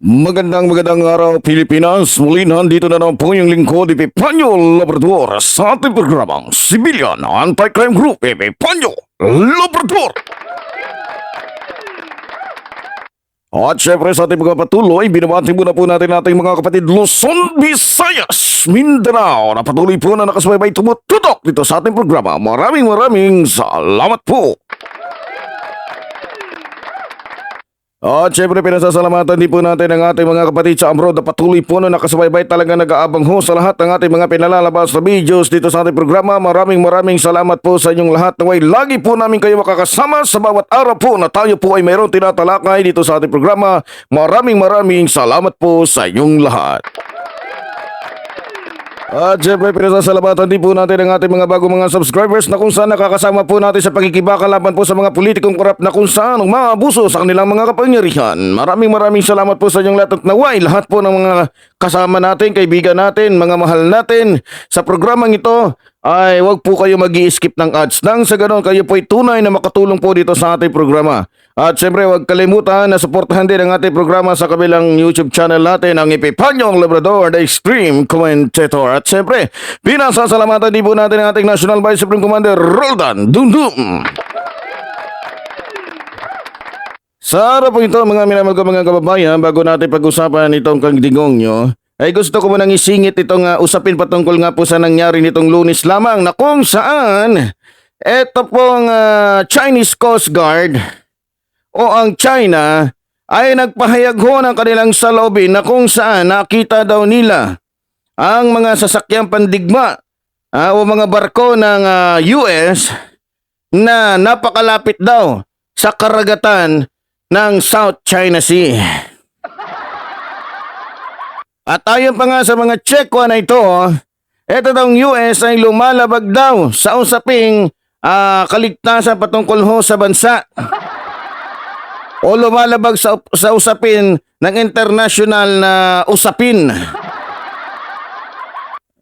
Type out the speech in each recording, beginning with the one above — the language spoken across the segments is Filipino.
Magandang magandang araw Pilipinas. Muli nandito na naman po yung lingkod Epipanyo Labrador sa ating programang Civilian Anti-Crime Group Epipanyo Labrador. At syempre sa ating mga patuloy, binabati muna po natin ating mga kapatid Luzon, Visayas, Mindanao na patuloy po na nakasubaybay tumututok dito sa ating programa. Maraming maraming salamat po. At syempre pinasasalamatan din po natin ang ating mga kapatid sa Amro na patuloy po na nakasubaybay talaga nag-aabang ho sa lahat ng ating mga pinalalabas na videos dito sa ating programa. Maraming maraming salamat po sa inyong lahat. Naway lagi po namin kayo makakasama sa bawat araw po na tayo po ay mayroong tinatalakay dito sa ating programa. Maraming maraming salamat po sa inyong lahat. At syempre, pinasasalamatan din po natin ang ating mga bagong mga subscribers na kung saan nakakasama po natin sa pagkikibaka laban po sa mga politikong korap na kung saan umaabuso sa kanilang mga kapangyarihan. Maraming maraming salamat po sa inyong lahat at naway lahat po ng mga kasama natin, kaibigan natin, mga mahal natin sa programang ito ay wag po kayo mag skip ng ads nang sa ganon kayo po ay tunay na makatulong po dito sa ating programa. At syempre huwag kalimutan na suportahan din ang ating programa sa kabilang YouTube channel natin ang Ipipanyong Labrador The Extreme Commentator. At syempre, pinasasalamatan din po natin ang ating National Vice Supreme Commander Roldan Dundum. Sa araw po ito mga minamahal ko mga kababayan, bago natin pag-usapan itong kagdigong nyo, ay gusto ko munang isingit itong uh, usapin patungkol nga po sa nangyari nitong lunis lamang na kung saan eto pong ah, Chinese Coast Guard o ang China ay nagpahayag ho ng kanilang salobin na kung saan nakita daw nila ang mga sasakyang pandigma ah, o mga barko ng ah, US na napakalapit daw sa karagatan ng South China Sea. At ayon pa nga sa mga Chekwa na ito, ito daw US ay lumalabag daw sa usaping ah, kaligtasan patungkol ho sa bansa. O lumalabag sa, sa usapin ng international na usapin.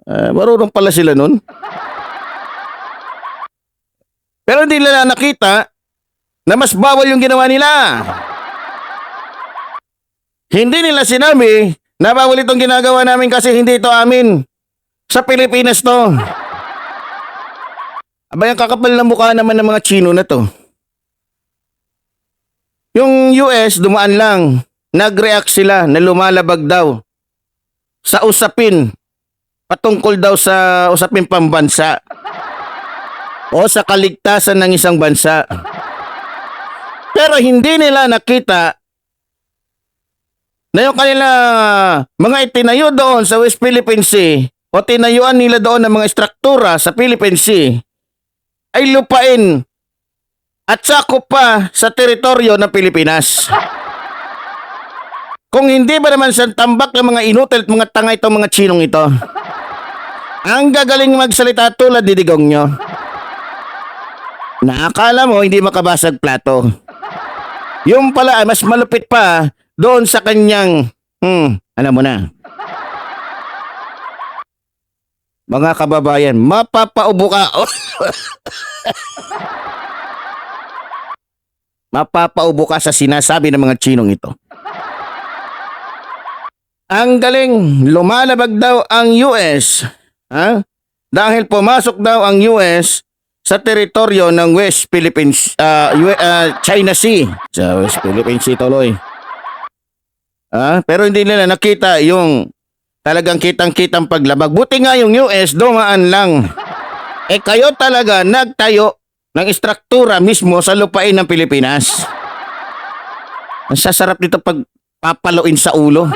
Eh, marunong pala sila nun. Pero hindi nila nakita na mas bawal yung ginawa nila. Hindi nila sinabi na bawal itong ginagawa namin kasi hindi ito amin. Sa Pilipinas to. Abay, ang kakapal na mukha naman ng mga Chino na to. Yung US, dumaan lang. Nag-react sila na lumalabag daw sa usapin patungkol daw sa usapin pambansa o sa kaligtasan ng isang bansa. Pero hindi nila nakita na yung kanila mga itinayo doon sa West Philippine Sea o tinayuan nila doon ng mga struktura sa Philippine Sea ay lupain at sakop pa sa teritoryo ng Pilipinas. Kung hindi ba naman sa tambak ng mga inutil at mga tanga itong mga chinong ito? Ang gagaling magsalita tulad ni Digong nyo. Nakakala mo hindi makabasag plato. Yung pala ay mas malupit pa doon sa kanyang, hmm, alam mo na. Mga kababayan, mapapaubo ka. mapapaubo ka sa sinasabi ng mga chinong ito. Ang galing, lumalabag daw ang US. Ha? Dahil pumasok daw ang US sa teritoryo ng West Philippines, ah, U- ah, China Sea. Sa West Philippine Sea tuloy. Ah, pero hindi nila nakita yung talagang kitang-kitang paglabag. Buti nga yung US dumaan lang. Eh kayo talaga nagtayo ng istruktura mismo sa lupain ng Pilipinas. Ang sasarap nito pag papaluin sa ulo.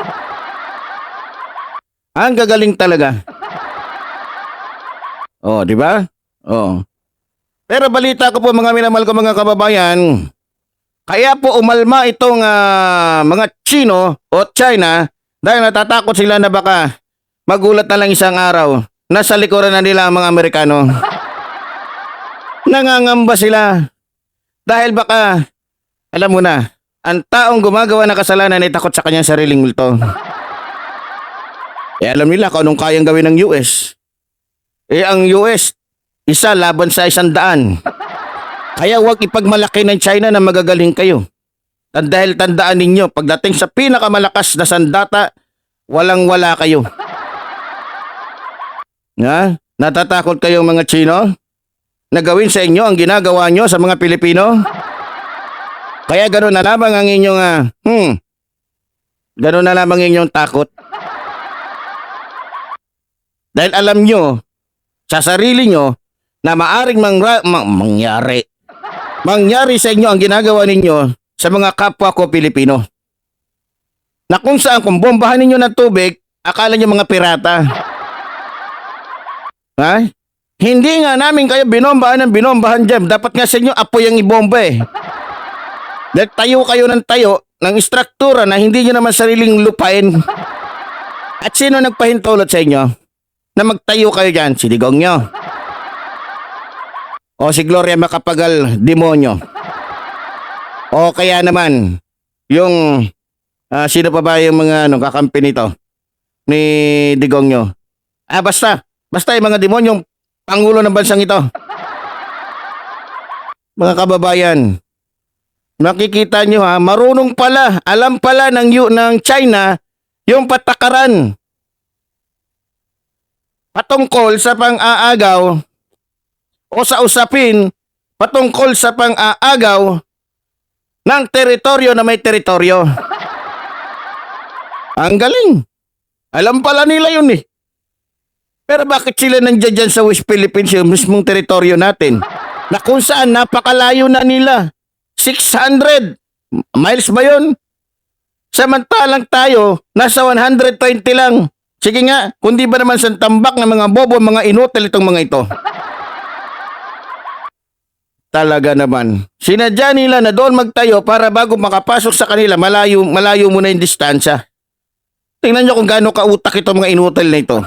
Ang gagaling talaga. Oh, di ba? Oh. Pero balita ko po mga minamahal ko mga kababayan, kaya po umalma itong ah, mga Chino o China dahil natatakot sila na baka magulat na lang isang araw nasa likuran na nila ang mga Amerikano. Nangangamba sila. Dahil baka, alam mo na, ang taong gumagawa ng kasalanan ay takot sa kanyang sariling multo. Eh alam nila kung anong kayang gawin ng US. Eh ang US, isa laban sa isang daan. Kaya huwag ipagmalaki ng China na magagaling kayo. At dahil tandaan ninyo, pagdating sa pinakamalakas na sandata, walang wala kayo. Nga? Natatakot kayong mga Chino? Na gawin sa inyo ang ginagawa nyo sa mga Pilipino? Kaya gano'n na lamang ang inyong, ah, hmm, gano'n na lamang inyong takot. Dahil alam nyo, sa sarili nyo, na maaring mangra- ma- mangyari. Mangyari sa inyo ang ginagawa ninyo sa mga kapwa ko Pilipino. Na kung saan kung bombahan ninyo ng tubig, akala nyo mga pirata. Ha? Hindi nga namin kayo binombahan ng binombahan dyan. Dapat nga sa inyo apoy ang ibomba eh. Dahil tayo kayo ng tayo ng istruktura na hindi nyo naman sariling lupain. At sino nagpahintulot sa inyo? Na magtayo kayo dyan? Si Digong nyo. O si Gloria Macapagal Demonyo. O kaya naman, yung, ah, sino pa ba yung mga ano, kakampi nito? Ni Digong nyo. Ah, basta. Basta yung mga demonyong pangulo ng bansang ito. Mga kababayan, makikita nyo ha, marunong pala, alam pala ng, ng China yung patakaran patungkol sa pang-aagaw o sa usapin patungkol sa pang-aagaw ng teritoryo na may teritoryo. Ang galing. Alam pala nila yun eh. Pero bakit sila nandiyan dyan sa West Philippines yung mismong teritoryo natin? Na kung saan napakalayo na nila. 600 miles ba yun? Samantalang tayo, nasa 120 lang. Sige nga, kundi ba naman sa tambak ng mga bobo, mga inutil itong mga ito? Talaga naman. Sinadya nila na doon magtayo para bago makapasok sa kanila, malayo, malayo muna yung distansya. Tingnan nyo kung gaano kautak itong mga inutil na ito.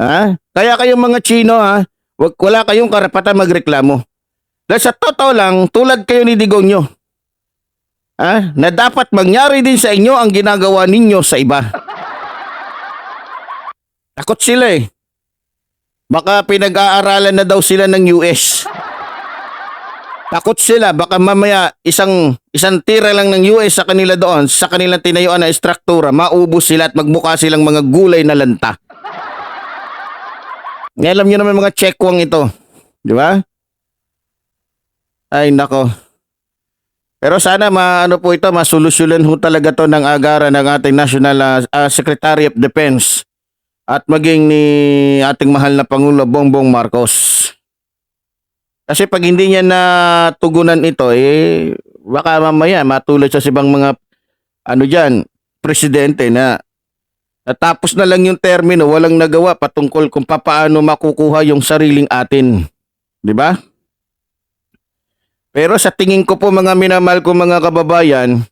Ha? Kaya kayong mga Chino ha, wag, wala kayong karapatan magreklamo. Dahil sa totoo lang, tulad kayo ni Digong nyo. Ha? Na dapat mangyari din sa inyo ang ginagawa ninyo sa iba. Takot sila eh. Baka pinag-aaralan na daw sila ng US. Takot sila, baka mamaya isang isang tira lang ng US sa kanila doon, sa kanilang tinayuan na istruktura, maubos sila at magbuka silang mga gulay na lanta. Alam niyo naman mga chekwang ito. Di ba? Ay, nako. Pero sana maano po ito, masolusyonan ho talaga to ng agaran ng ating National ah, Secretary of Defense at maging ni ating mahal na Pangulo Bongbong Marcos. Kasi pag hindi niya natugunan ito, eh, baka mamaya matulad sa ibang mga ano dyan, presidente na Natapos na lang yung termino, walang nagawa patungkol kung papaano makukuha yung sariling atin. Di ba? Pero sa tingin ko po mga minamahal ko mga kababayan,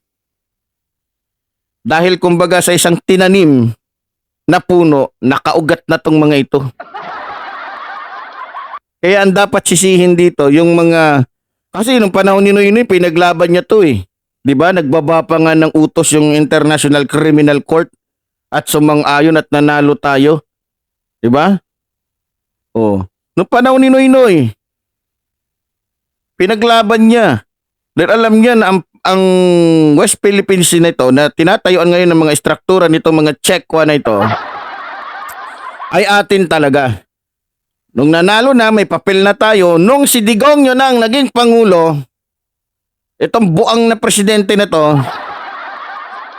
dahil kumbaga sa isang tinanim na puno, nakaugat na tong mga ito. Kaya ang dapat sisihin dito, yung mga, kasi nung panahon ni Noy Noy, pinaglaban niya to eh. Di ba? Nagbaba pa nga ng utos yung International Criminal Court at sumang-ayon at nanalo tayo. 'Di ba? Oh, no panahon ni Noynoy. Pinaglaban niya. Dahil alam niya na ang, ang West Philippines Sea na ito na tinatayuan ngayon ng mga istruktura nito mga Chekwa na ito ay atin talaga. Nung nanalo na, may papel na tayo. Nung si Digong yun ang naging pangulo, itong buang na presidente na to,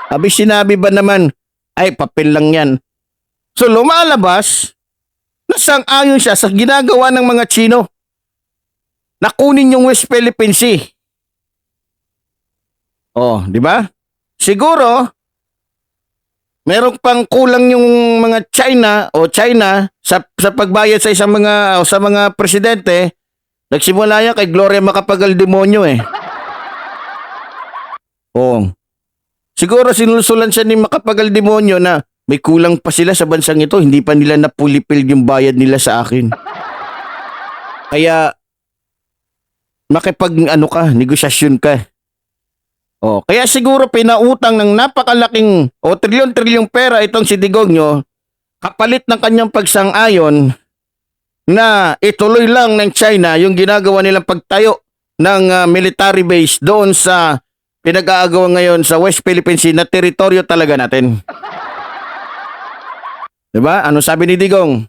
abi sinabi ba naman, ay papel lang yan. So lumalabas na sang-ayon siya sa ginagawa ng mga Chino na kunin yung West Philippine Sea. Oh, di ba? Siguro, meron pang kulang yung mga China o China sa, sa pagbayad sa isang mga o sa mga presidente. Nagsimula yan kay Gloria Macapagal Demonyo eh. Oh, Siguro sinulsulan siya ni Makapagal Demonyo na may kulang pa sila sa bansang ito. Hindi pa nila napulipil yung bayad nila sa akin. Kaya, makipag ano ka, negosyasyon ka. Oh, kaya siguro pinautang ng napakalaking o trilyon-trilyong pera itong si Digongyo kapalit ng kanyang pagsang-ayon na ituloy lang ng China yung ginagawa nilang pagtayo ng ah, military base doon sa pinag-aagawan ngayon sa West Philippine Sea na teritoryo talaga natin. 'Di ba? Ano sabi ni Digong?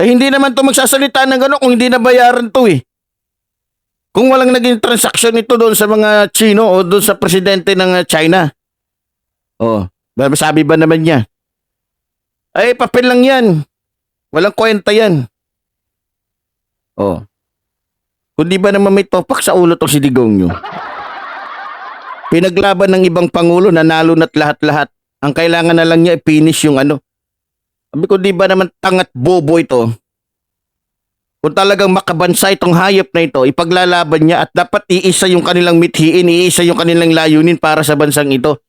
Eh hindi naman to magsasalita ng gano'n kung hindi nabayaran to eh. Kung walang naging transaksyon ito doon sa mga Chino o doon sa presidente ng ah, China. Oh, sabi ba naman niya? Ay, papel lang yan. Walang kwenta yan. Oh. Kundi ba naman may topak sa ulo to si Digong nyo? Pinaglaban ng ibang pangulo, nanalo na't lahat-lahat. Ang kailangan na lang niya i-finish yung ano. Sabi ko, di ba naman tangat bobo ito? Kung talagang makabansa itong hayop na ito, ipaglalaban niya at dapat iisa yung kanilang mithiin, iisa yung kanilang layunin para sa bansang ito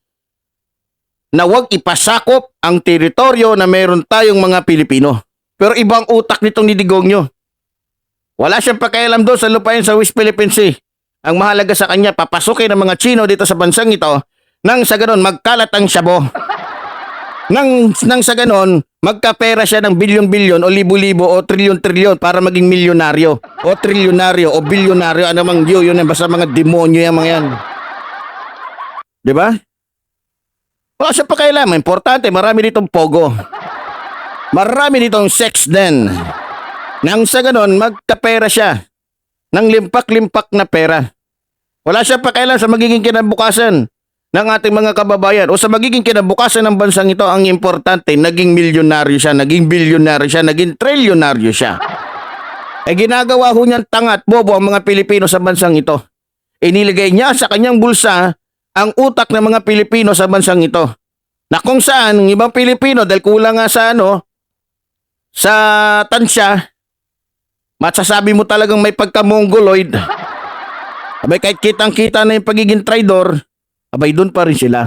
na huwag ipasakop ang teritoryo na meron tayong mga Pilipino. Pero ibang utak nitong ni Digongyo. Wala siyang pakialam doon sa lupain sa West Philippine Sea. Ang mahalaga sa kanya, papasukin ng mga Chino dito sa bansang ito nang sa ganon magkalat ang syabo. Nang, nang sa ganon, magkapera siya ng bilyon-bilyon o libo-libo o trilyon-trilyon para maging milyonaryo. O trilyonaryo o bilyonaryo, ano mang yun, yun, basta mga demonyo yung mga yan. Di ba? Wala siya pakialam. Importante, marami ditong pogo. Marami ditong sex den. Nang sa ganon, magkapera siya. Nang limpak-limpak na pera. Wala siya pakialam sa magiging kinabukasan ng ating mga kababayan o sa magiging kinabukasan ng bansang ito ang importante, naging milyonaryo siya, naging bilyonaryo siya, naging trilyonaryo siya. Eh ginagawa ho niyang tangat bobo ang mga Pilipino sa bansang ito. Iniligay niya sa kanyang bulsa ang utak ng mga Pilipino sa bansang ito. Na kung saan, ng ibang Pilipino, dahil kulang nga sa ano, sa tansya, masasabi mo talagang may pagka-mongoloid. Abay, kahit kitang-kita na yung pagiging traidor, abay, doon pa rin sila.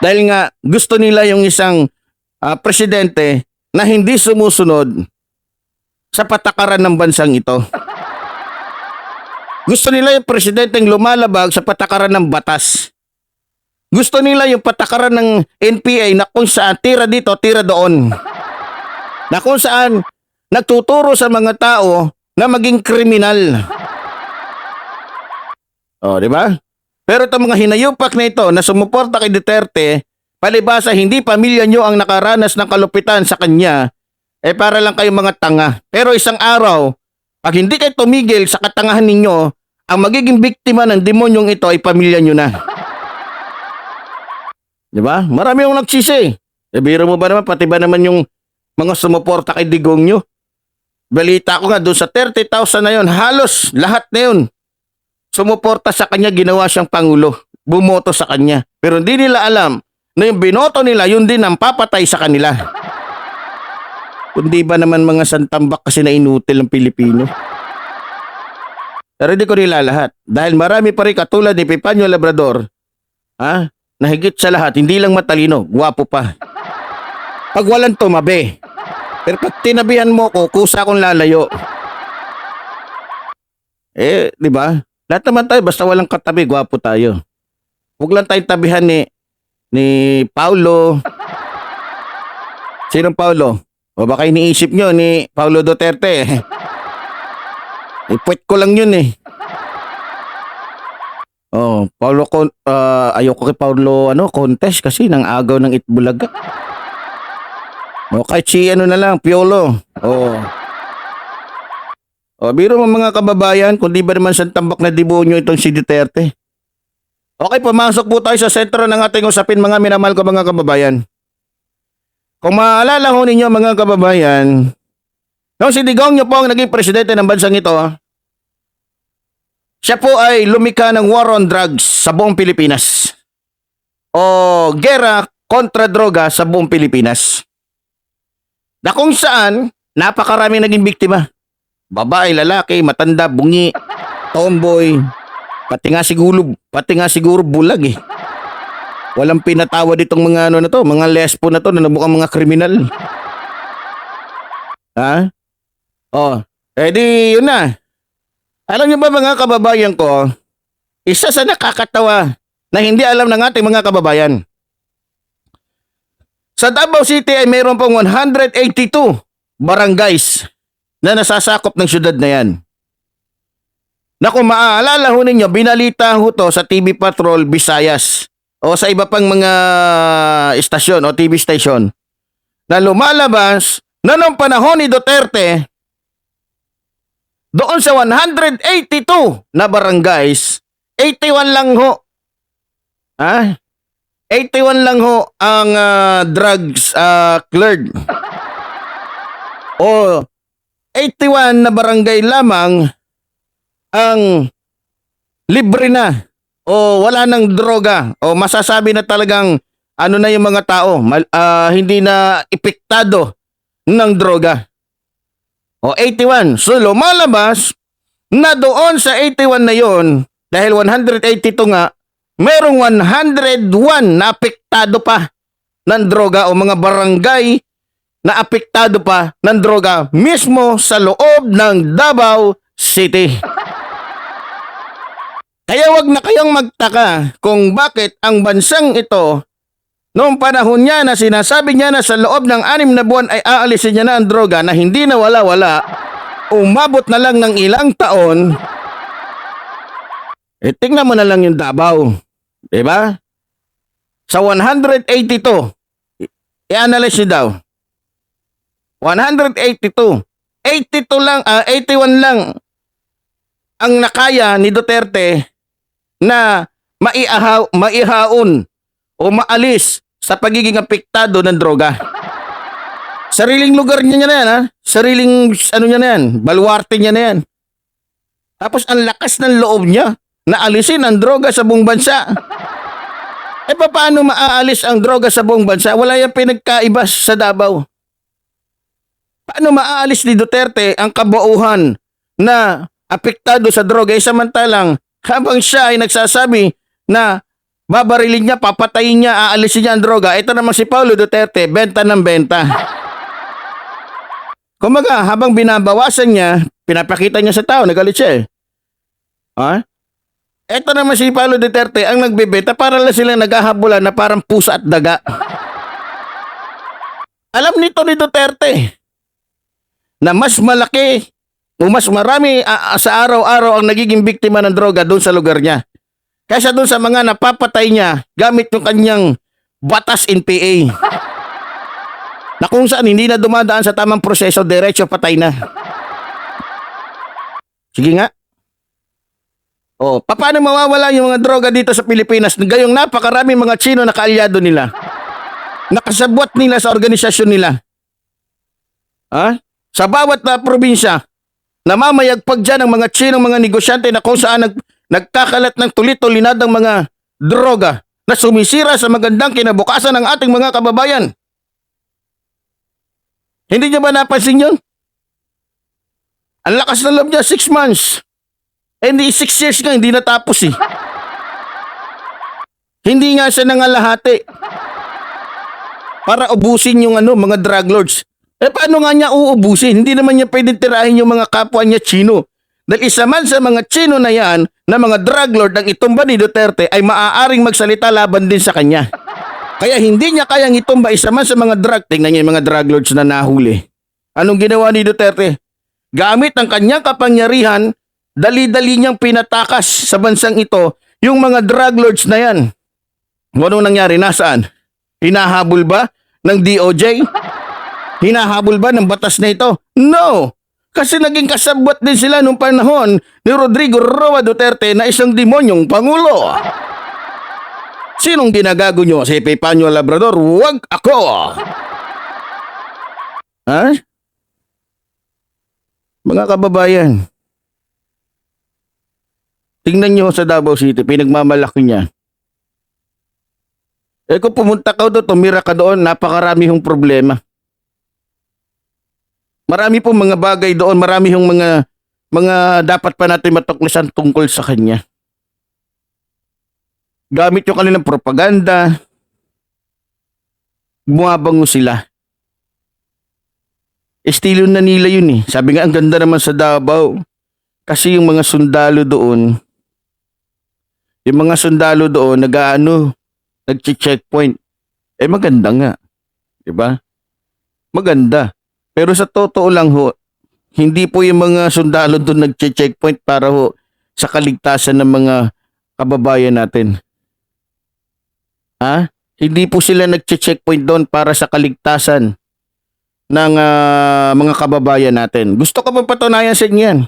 Dahil nga, gusto nila yung isang ah, presidente na hindi sumusunod sa patakaran ng bansang ito. Gusto nila yung presidenteng lumalabag sa patakaran ng batas. Gusto nila yung patakaran ng NPA na kung saan tira dito, tira doon. Na kung saan nagtuturo sa mga tao na maging kriminal. Oh, di ba? Pero itong mga hinayupak na ito na sumuporta kay Duterte, palibasa hindi pamilya nyo ang nakaranas ng kalupitan sa kanya, eh para lang kayong mga tanga. Pero isang araw, pag hindi kayo tumigil sa katangahan ninyo, ang magiging biktima ng demonyong ito ay pamilya nyo na. Di ba? Marami yung nagsisi. E biro mo ba naman, pati ba naman yung mga sumuporta kay Digong nyo? Balita ko nga doon sa 30,000 na yun, halos lahat na yun. Sumuporta sa kanya, ginawa siyang pangulo. Bumoto sa kanya. Pero hindi nila alam na yung binoto nila, yun din ang papatay sa kanila. Kundi ba naman mga santambak kasi na inutil ng Pilipino? Pero hindi ko nila lahat. Dahil marami pa rin katulad ni Pipanyo Labrador, ha? na higit sa lahat, hindi lang matalino, gwapo pa. Pag walang tumabi. Pero pag tinabihan mo ko, kusa akong lalayo. Eh, di ba? Lahat naman tayo, basta walang katabi, gwapo tayo. Huwag lang tayong tabihan ni, ni Paulo. Sinong Paulo? O baka iniisip nyo ni Paulo Duterte. Ipwet ko lang yun eh. Oh, Paulo ah, ayoko kay Paulo ano, Contes kasi nang agaw ng Itbulaga. O kahit si ano na lang, Piolo. Oo. O biro mo mga kababayan, kung di ba naman sa tambak na dibonyo itong si Duterte. Okay, pumasok po tayo sa sentro ng ating usapin mga minamahal ko mga kababayan. Kung maalala ho ninyo mga kababayan, nung si Digong nyo po ang naging presidente ng bansang ito, siya po ay lumika ng war on drugs sa buong Pilipinas. O gera kontra droga sa buong Pilipinas. Na kung saan, napakaraming naging biktima. Babae, lalaki, matanda, bungi, tomboy, pati nga siguro, pati nga siguro bulag eh. Walang pinatawad itong mga ano na to, mga lesbo na to na mukhang mga kriminal. Ha? Oh, eh di yun na. Alam niyo ba mga kababayan ko, isa sa nakakatawa na hindi alam ng ating mga kababayan. Sa Davao City ay mayroon pong 182 barangays na nasasakop ng syudad na yan. Na kung maaalala ho ninyo, binalita ho to sa TV Patrol Visayas o sa iba pang mga istasyon o TV station na lumalabas na noong panahon ni Duterte doon sa 182 na barangays, 81 lang ho. Ah, 81 lang ho ang ah, drugs ah, cleared. O 81 na barangay lamang ang libre na o wala nang droga o masasabi na talagang ano na yung mga tao mal, ah, hindi na epektado ng droga. O 81. So lumalabas na doon sa 81 na yon dahil 182 nga merong 101 na apektado pa ng droga o mga barangay na apektado pa ng droga mismo sa loob ng Davao City. Kaya wag na kayong magtaka kung bakit ang bansang ito noong panahon niya na sinasabi niya na sa loob ng anim na buwan ay aalisin niya na ang droga na hindi na wala-wala, umabot na lang ng ilang taon, eh tingnan mo na lang yung Davao. 'Di ba? Sa 182, i- i-analyze niyo daw. 182. 82 lang, ah 81 lang ang nakaya ni Duterte na maiahaw, maihaon o maalis sa pagiging apektado ng droga. Sariling lugar niya na yan, ha? Sariling, ano niya na yan, baluarte niya na yan. Tapos ang lakas ng loob niya na alisin ang droga sa buong bansa. E paano maaalis ang droga sa buong bansa? Wala yung pinagkaibas sa Davao. Paano maaalis ni Duterte ang kabuuhan na apektado sa droga eh, samantalang habang siya ay nagsasabi na babarilin niya, papatayin niya, aalisin niya ang droga, ito naman si Paulo Duterte, benta ng benta. Kumaga, habang binabawasan niya, pinapakita niya sa tao, nagalit siya eh. Ha? Ito naman si Paulo Duterte ang nagbebenta para lang sila naghahabulan na parang pusa at daga. Alam nito ni Duterte na mas malaki o mas marami ah, sa araw-araw ang nagiging biktima ng droga doon sa lugar niya. Kaysa doon sa mga napapatay niya gamit yung kanyang batas in PA. Na kung saan hindi na dumadaan sa tamang proseso, diretso patay na. Sige nga. Oh, paano mawawala yung mga droga dito sa Pilipinas? Gayong napakarami mga Chino na kaalyado nila. Nakasabwat nila sa organisasyon nila. Ha? Sa bawat na probinsya, namamayagpag dyan ang mga Chinong mga negosyante na kung saan nag, nagkakalat ng tulit-tulinadang mga droga na sumisira sa magandang kinabukasan ng ating mga kababayan. Hindi niyo ba napansin yun? Ang lakas ng loob niya, six months. Eh, hindi, six years nga, hindi natapos eh. Hindi nga siya nangalahati. Para ubusin yung ano, mga drug lords. Eh paano nga niya uubusin? Hindi naman niya pwedeng tirahin yung mga kapwa niya Chino. Dahil isa man sa mga Chino na yan, na mga drug lord ang itumba ni Duterte ay maaaring magsalita laban din sa kanya. Kaya hindi niya kayang itumba isa man sa mga drug. Tingnan niyo yung mga drug lords na nahuli. Anong ginawa ni Duterte? Gamit ang kanyang kapangyarihan, dali-dali niyang pinatakas sa bansang ito yung mga drug lords na yan. Anong nangyari? Nasaan? Hinahabol ba ng DOJ? Hinahabol ba ng batas na ito? No! Kasi naging kasabwat din sila nung panahon ni Rodrigo Roa Duterte na isang demonyong pangulo. Sinong ginagago nyo? Si Pepanyo Labrador? Huwag ako! Ha? Mga kababayan, tingnan nyo sa Davao City, pinagmamalaki niya. Eh kung pumunta ka doon, tumira ka doon, napakarami hong problema. Marami pong mga bagay doon, marami hong mga mga dapat pa natin matuklasan tungkol sa kanya. gamit yung kanilang propaganda, bumabango sila. Estilo na nila yun eh. Sabi nga, ang ganda naman sa Davao. Kasi yung mga sundalo doon, yung mga sundalo doon, nag-ano, nag-checkpoint. Eh maganda nga. 'Di ba? Maganda. Pero sa totoo lang ho, hindi po yung mga sundalo doon nag-checkpoint para ho sa kaligtasan ng mga kababayan natin. Ha? Hindi po sila nag-checkpoint doon para sa kaligtasan ng ah, mga kababayan natin. Gusto ko ba patunayan sa inyo yan?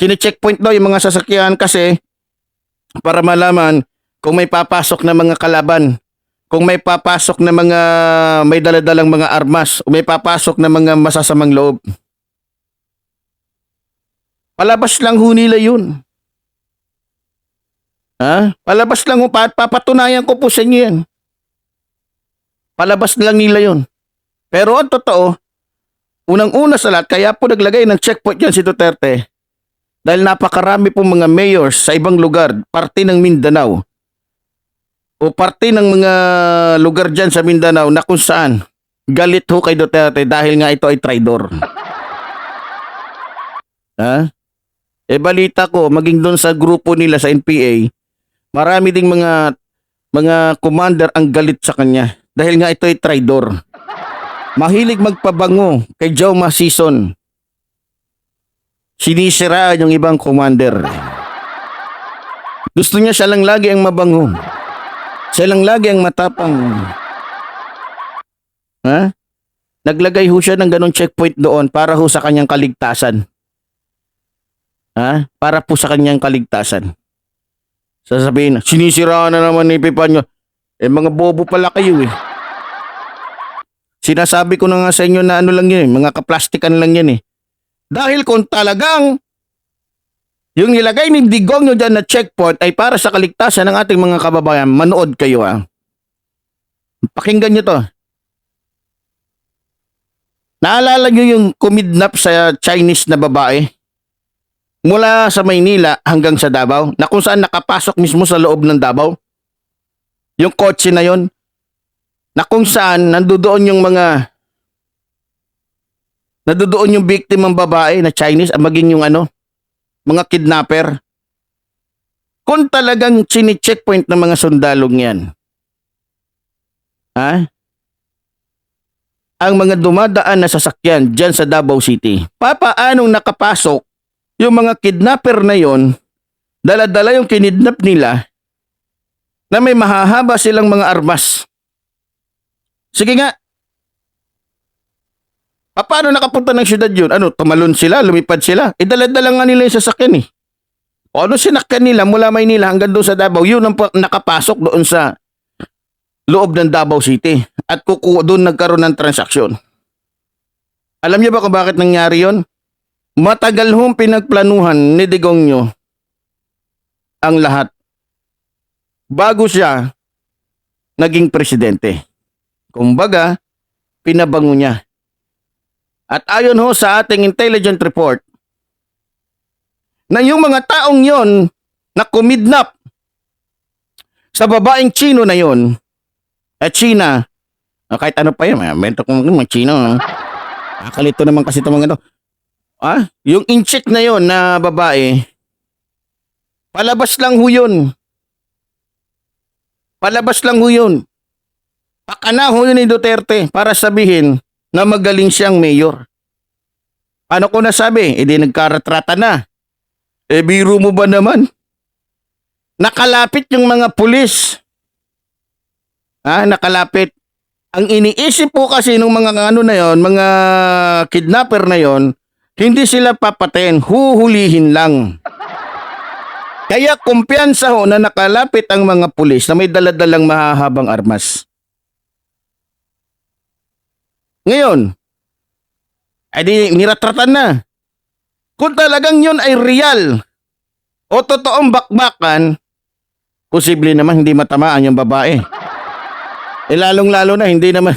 Sine-checkpoint daw yung mga sasakyan kasi para malaman kung may papasok na mga kalaban kung may papasok na mga may daladalang mga armas o may papasok na mga masasamang loob. Palabas lang ho nila yun. Ha? Palabas lang ho. Pa- papatunayan ko po sa inyo yan. Palabas lang nila yun. Pero ang totoo, unang-una sa lahat, kaya po naglagay ng checkpoint yan si Duterte dahil napakarami pong mga mayors sa ibang lugar, parte ng Mindanao, o parte ng mga lugar dyan sa Mindanao na kung saan galit ho kay Duterte dahil nga ito ay traidor. ha? Eh balita ko, maging doon sa grupo nila sa NPA, marami ding mga mga commander ang galit sa kanya dahil nga ito ay traidor. Mahilig magpabango kay Joe Masison. Sinisira yung ibang commander. Gusto niya siya lang lagi ang mabango. Siya lang lagi ang matapang. Ha? Naglagay ho siya ng ganong checkpoint doon para ho sa kanyang kaligtasan. Ha? Para po sa kanyang kaligtasan. Sasabihin, sinisiraan na naman ni Pipanyo. Eh mga bobo pala kayo eh. Sinasabi ko na nga sa inyo na ano lang yun eh, mga kaplastikan lang yan eh. Dahil kung talagang yung nilagay ni Digong nyo dyan na checkpoint ay para sa kaligtasan ng ating mga kababayan. Manood kayo ah. Pakinggan nyo to. Naalala nyo yung kumidnap sa Chinese na babae? Mula sa Maynila hanggang sa Davao na kung saan nakapasok mismo sa loob ng Davao? Yung kotse na yon na kung saan nandoon yung mga nandoon yung biktimang babae na Chinese ang maging yung ano mga kidnapper. Kung talagang chini-checkpoint ng mga sundalong yan, ha? Ang mga dumadaan na sasakyan dyan sa Davao City, papaanong nakapasok yung mga kidnapper na yon, dala-dala yung kinidnap nila, na may mahahaba silang mga armas. Sige nga, Pa- Paano nakapunta ng syudad yun? Ano, tumalon sila, lumipad sila? E dala-dala nga nila yung sasakyan eh. O ano sinakyan nila mula Maynila hanggang doon sa Davao, yun ang pa- nakapasok doon sa loob ng Davao City. At kuku doon nagkaroon ng transaksyon. Alam niyo ba kung bakit nangyari yon? Matagal hong pinagplanuhan ni Digongyo ang lahat. Bago siya naging presidente. Kumbaga, pinabango niya. At ayon ho sa ating intelligent report, na yung mga taong yon na kumidnap sa babaeng Chino na yon, at China, ah, kahit ano pa yun, may bento kong mga Chino, ah. Kakalito naman kasi itong mga ito. Ah, yung incheck na yon na babae, palabas lang ho yun. Palabas lang ho yun. Pakana ho yun ni Duterte para sabihin na magaling siyang mayor. Ano ko nasabi? E nagkaratrata na. Eh biro mo ba naman? Nakalapit yung mga pulis. Ha, nakalapit. Ang iniisip po kasi ng mga ano na yon, mga kidnapper na yon, hindi sila papatayin, huhulihin lang. Kaya kumpiyansa ho na nakalapit ang mga pulis na may daladalang mahahabang armas. Ngayon, ay di niratratan na. Kung talagang yun ay real o totoong bakbakan, posible naman hindi matamaan yung babae. Eh lalong-lalo na hindi naman,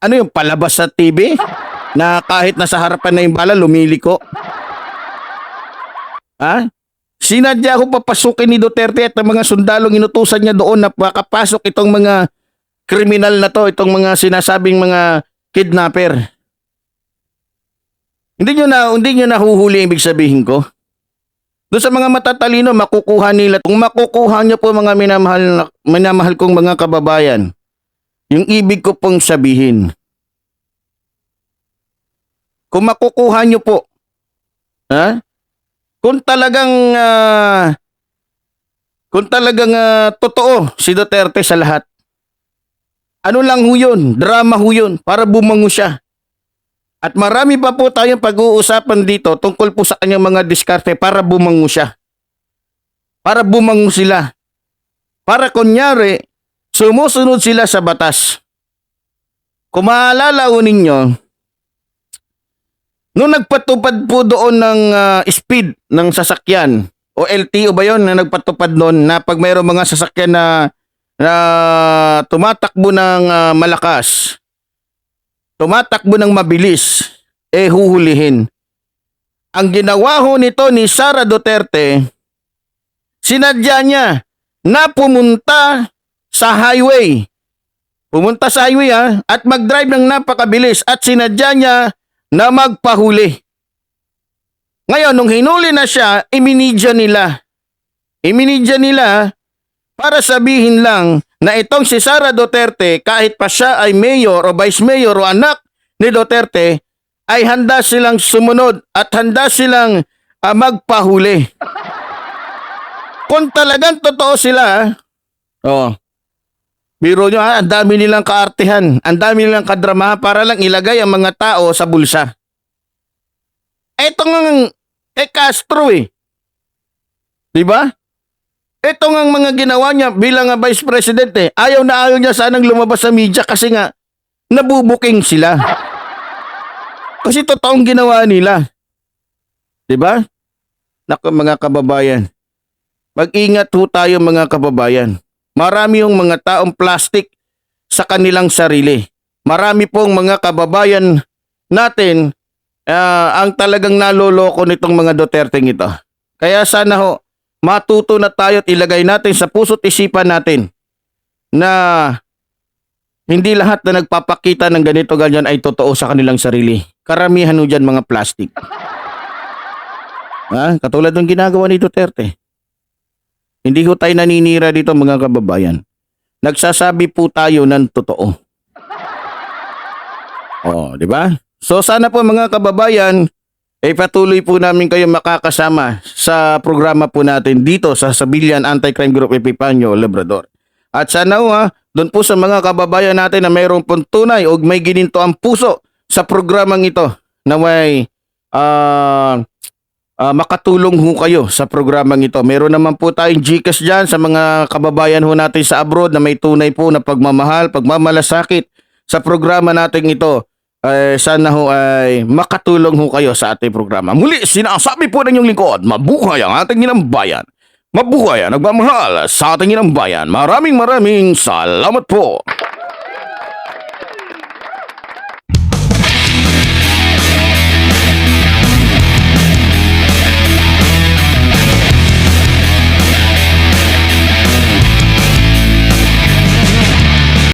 ano yung palabas sa TV? Na kahit nasa harapan na yung bala, lumiliko. Ha? Sinadya ko papasukin ni Duterte at ang mga sundalong inutusan niya doon na makapasok itong mga kriminal na to, itong mga sinasabing mga kidnapper. Hindi nyo na, hindi nyo nahuhuli ibig sabihin ko. Doon sa mga matatalino, makukuha nila. Kung makukuha nyo po mga minamahal, na- minamahal kong mga kababayan, yung ibig ko pong sabihin. Kung makukuha nyo po, ha? Kung talagang, ah, kung talagang ah, totoo si Duterte sa lahat, ano lang ho yun, drama ho yun, para bumango siya. At marami pa po tayong pag-uusapan dito tungkol po sa kanyang mga diskarte para bumango siya. Para bumango sila. Para kunyari, sumusunod sila sa batas. Kung maalala ho ninyo, nung nagpatupad po doon ng ah, speed ng sasakyan, o LTO ba yon na nagpatupad noon na pag mayroong mga sasakyan na na tumatakbo ng ah, malakas, tumatakbo ng mabilis, eh huhulihin. Ang ginawa ho nito ni Sara Duterte, sinadya niya na pumunta sa highway. Pumunta sa highway ha, at mag-drive ng napakabilis at sinadya niya na magpahuli. Ngayon, nung hinuli na siya, iminidya nila. Iminidya nila para sabihin lang na itong si Sara Duterte, kahit pa siya ay mayor o vice mayor o anak ni Duterte, ay handa silang sumunod at handa silang ah, magpahuli. Kung talagang totoo sila, oh, biro nyo ha, ang dami nilang kaartehan, ang dami nilang kadrama para lang ilagay ang mga tao sa bulsa. Eto nga, eh Castro eh. Diba? Ito nga mga ginawa niya bilang vice president eh. Ayaw na ayaw niya sanang lumabas sa media kasi nga nabubuking sila. Kasi totoong ginawa nila. 'Di ba? Naku mga kababayan. Mag-ingat ho tayo mga kababayan. Marami yung mga taong plastic sa kanilang sarili. Marami pong mga kababayan natin ah, ang talagang naloloko nitong mga Duterte ito. Kaya sana ho, matuto na tayo at ilagay natin sa puso't isipan natin na hindi lahat na nagpapakita ng ganito ganyan ay totoo sa kanilang sarili. Karamihan ho dyan mga plastic. Ha? Katulad ng ginagawa ni Duterte. Hindi ho tayo naninira dito mga kababayan. Nagsasabi po tayo ng totoo. Oh, di ba? So sana po mga kababayan, eh patuloy po namin kayo makakasama sa programa po natin dito sa Sabilyan Anti-Crime Group Epipanyo, Labrador. At sana ho doon po sa mga kababayan natin na mayroong pong tunay o may gininto ang puso sa programang ito na may ah ah, makatulong ho kayo sa programang ito. Meron naman po tayong Gcash dyan sa mga kababayan ho natin sa abroad na may tunay po na pagmamahal, pagmamalasakit sa programa natin ito ay sana ho ay makatulong ho kayo sa ating programa. Muli, sinasabi po ng inyong lingkod, mabuhay ang ating inang bayan. Mabuhay ang nagmamahal sa ating inang bayan. Maraming maraming salamat po.